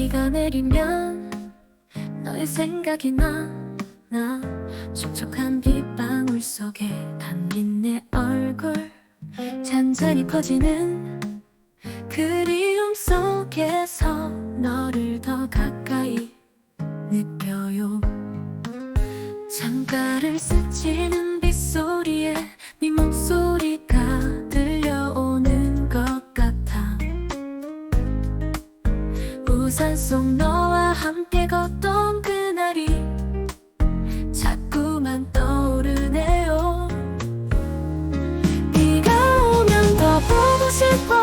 비가 내리면 너의 생각이 나, 나 촉촉한 빗방울 속에 담긴 내 얼굴 잔잔히 퍼지는 그리움 속에서 너를 더 가까이 느껴요. 창가를 스치는 속 너와 함께 걷던 그날이 자꾸만 떠오르네요. 비가 오면 더 보고 싶어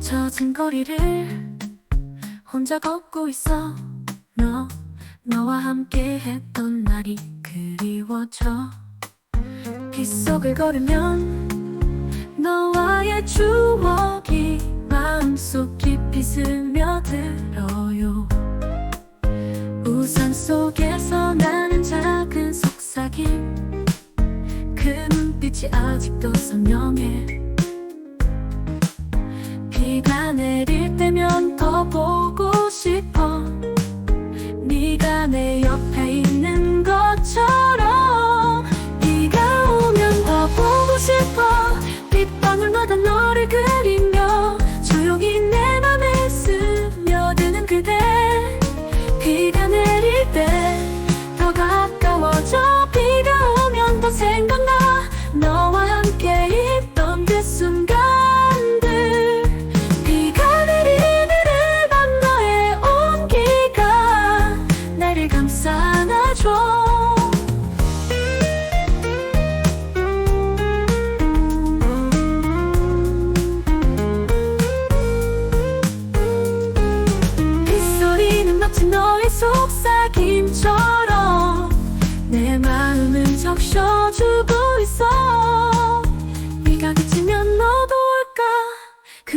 젖은 거리를 혼자 걷고 있어. 너 너와 함께 했던 날이 그리워져. 빗속을 걸으면 너와의 추억이 마음속 깊이 스며들어 빛이 아직도 선명해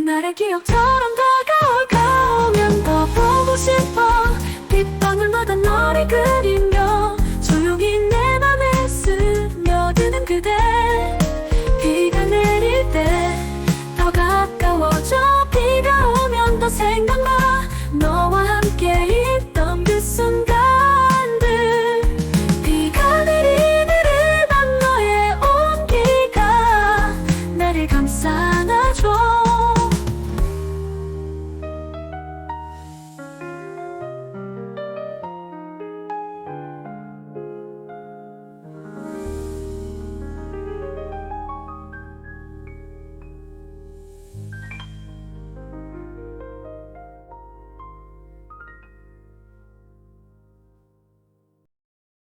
그날의 기억처럼 다가올까 오면 더 보고 싶어. 빗방울마다 너를 그리며 조용히 내 맘에 스며드는 그대. 비가 내릴 때 더 가까워져. 비가 오면 더 생각나